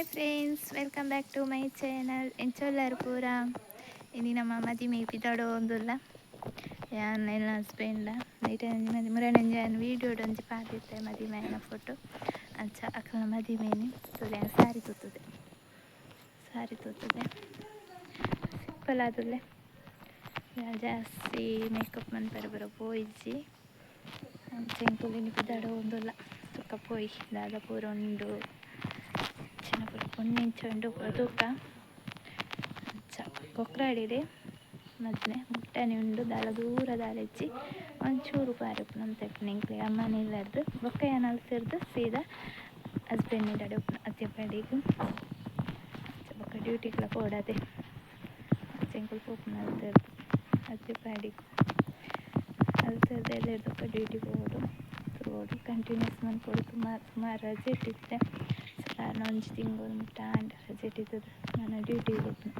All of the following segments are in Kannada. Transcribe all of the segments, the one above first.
Hi friends welcome back to my channel ಎಂಚೊಲ್ಲರು ಪೂರ ಇನ್ನು ನಮ್ಮ ಮದಿ ಮೇಯ್ಪಿದಾಡೋ ಒಂದುಲ್ಲ ಯಾನ್ ನನ್ನ ಹಸ್ಬೆಂಡ ನೈಟ್ ಮದಿ ಮುರಣಂಜ ವೀಡಿಯೋ ಒಂಜಿ ಪಾದಿತ್ತೆ ಮದಿ ಮೇನ ಫೋಟೋ ಅಂಚ ಅಕ್ಕನ ಮದಿ ಮೇನೆ ತುಲೆ ಸಾರಿ ತೂತದೆ ಸಾರಿ ತೂತದೆ ಸಿಂಪಲ್ ಆದುಲ್ಲೆ ಜಾಸ್ತಿ ಮೇಕಪ್ ಮನ್ಪರ ಬರೋ ಪೋಯಿಜ್ಜಿ ಅಂಚೆಂಕುಲಿನಿ ಪಿದಾಡೋ ಒಂದುಲ್ಲ ತುಕ್ಕ ಪೋಯಿ ದಾದ ಪೂರ ಉಂಡು ಚಿನ್ನಪುರ ಪೊನ್ನಿಂಚುಂಡು ಬದುಕ ಅಂಚ ಕೊಕ್ರಾಡಿಡೆ ಮದ್ನೆ ಮುಟ್ಟನೆ ಉಂಡು ದಾಲ ದೂರ ದಾಲೆಜ್ಜಿ ಒಂಚೂರು ಪಾರಪ್ಪು ಅಂತ ನಿಂಕ್ಲೆ ಅಮ್ಮನ ಇಲ್ಲದ್ದು ಬೊಕ್ಕ ಏನಲ್ಲಿ ಸೇರ್ದು, ಸೀದಾ ಹಸ್ಬೆಂಡ್ ಇಡಡೆ ಉಪ್ಪು ಅತ್ತೆ ಪಾಡಿಗೆ ಬೊಕ್ಕ ಡ್ಯೂಟಿಗಳ ಪೋಡದೆ ಚೆಂಕುಲ್ ಪೋಪುನ ಅಲ್ತೇರ್ದು ಅತ್ತೆ ಪಾಡಿಗು ಅಲ್ತೇರ್ದು ಎಲ್ಲ ಇರ್ದಕ್ಕ ಡ್ಯೂಟಿ ಪೋಡು ತೋಡು ಕಂಟಿನ್ಯೂಸ್ ಮನ್ಪೊಡು ಸುಮಾರು ಸುಮಾರು ರಜೆ ಇಟ್ಟಿದ್ದೆ. ನಾನು ತಿಂಗಳು ಮುಟ್ಟ ಆ್ಯಂಡ್ ರಜೆ ಇಟ್ಟಿದ್ದು. ನಾನು ಡ್ಯೂಟಿಗೆ ಹೋಗ್ತೀನಿ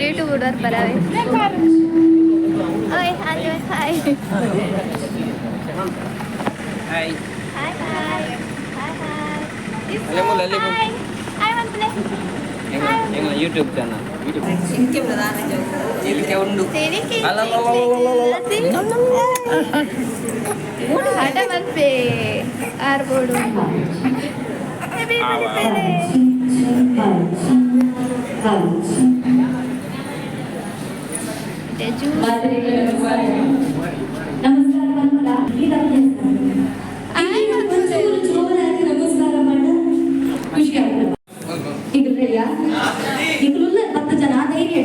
ರೇಟು ಬಿಡೋರು ಬರವೆ ಓಯ್ hi hi hi hi hi hi hi ಅಲ್ಲೇ ಮುಲ್ಲ, ಅಲ್ಲೇ ಮುಲ್ಲ. ಹಾಯ್ ಹಾಯ್ ಮಂತ್ಲೆ ಎಂಗ್ಲ ಯೂಟ್ಯೂಬ್ ಚಾನಲ್ ಇದಕ್ಕೆ ಉಂಡು ಸೇರಿಕೆ ಅಲ್ಲಲ್ಲಲ್ಲಲ್ಲಲ್ಲಲ್ಲ. ಹಠ ಮನ್ಪೆ ಆರ್ಬೋಡು ಇದು ರೆಡಿಯಾ ಇದ್ರುಲ್ಲ ಹತ್ತು ಜನ ಧೈರ್ಯ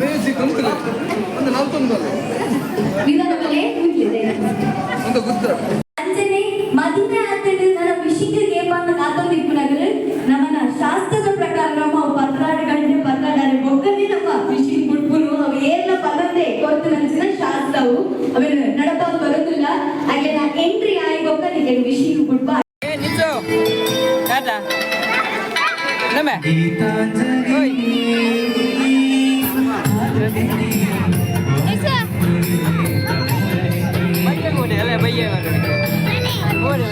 ಮ್ಯೂಸಿಕ್ ಉಂಟು ಒಂದು ನಿಧಾನಕ್ಕೆ ಮುಗಿಲಿದೆ ಒಂದು ಗುದ್ರ ಅಂಚನೆ ಮದುವೆ ಆತನ ನನ್ನ ವಿಷಯಕ್ಕೆ ಏಪನ್ನ ಕಾತೊಂದಿಪ್ಪುನಗರು ನಮ್ಮನ ಶಾಸ್ತ್ರದ ಪ್ರಕಾರ ನಮ್ಮ ಪತ್ರಾಡು ಗಂಟೆ ಪತ್ರಾಡಾರೆ ಬೊಕ್ಕನೆ ನಮ್ಮ ವಿಷಯ ಬಿಟ್ಪುನು ಅವು ಪದಂದೆ ನಂಚಿನ ಶಾಸ್ತ್ರವು ಅವೇನು ನಡಪಾಗ ಬರೋದಿಲ್ಲ. ಹಾಗೆ ನಾ ಎಂಟ್ರಿ ಆಗಿ ವಿಷಯ ಟಾಟಾ ನಮ್ಮೆ? ಓಯ್. ಬಯ್ಯ ಕೋಡಿ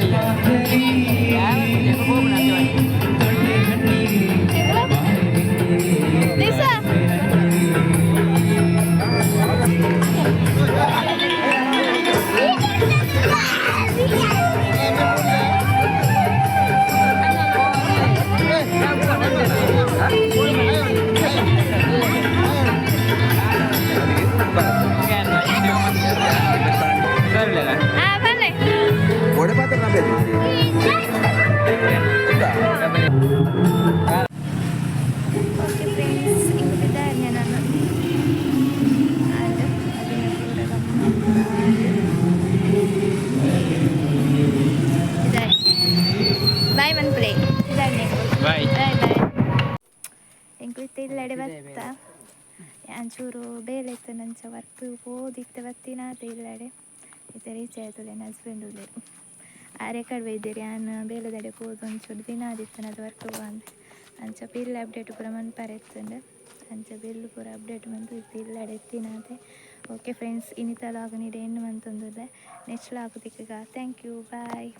ಇಲ್ಲಡೆ ಬತ್ತ ಒಂಚೂರು ಬೇಲೆ ಇತ್ತು ನಂಚ ವರ್ಕ್ ಓದಿತ್ತು ಬತ್ತಿನ ಇಲ್ಲಡೆ ಇತ್ತೆ ರೀಚ್ ಆಯ್ತು ನನ್ನ ಹಸ್ಬೆಂಡ್ ಉಳ್ಳೇರು ಆರೆ ರೆಕಾರ್ಡ್ ಇದ್ದೀರಿ ನಾನು ಬೇಲೆದಡೆ ಹೋದು ಒಂಚೂರು ದಿನ ಆದಿತ್ತು ಅದು ವರ್ಕ್ ಬಂದು. ಅಂಚ ಬಿಲ್ ಅಪ್ಡೇಟ್ ಪೂರ ಮನ್ಪರ ಇತ್ತಂಡೆ. ಅಂಚ ಬಿಲ್ ಪೂರ ಅಪ್ಡೇಟ್ ಬಂದು ಇತ್ತು ಇಲ್ಲಡೆ ಎತ್ತಿನಾದೆ ಓಕೆ ಫ್ರೆಂಡ್ಸ್ ಇನ್ನಿತ ಲಾಗ್ ನೀಡಿ ಎಣ್ಣು ಮಂತೊಂದುಲ್ಲೆ ನೆಕ್ಸ್ಟ್ ಲಾಗ್ ದಿಕ್ಕಗ ಥ್ಯಾಂಕ್ ಯು ಬಾಯ್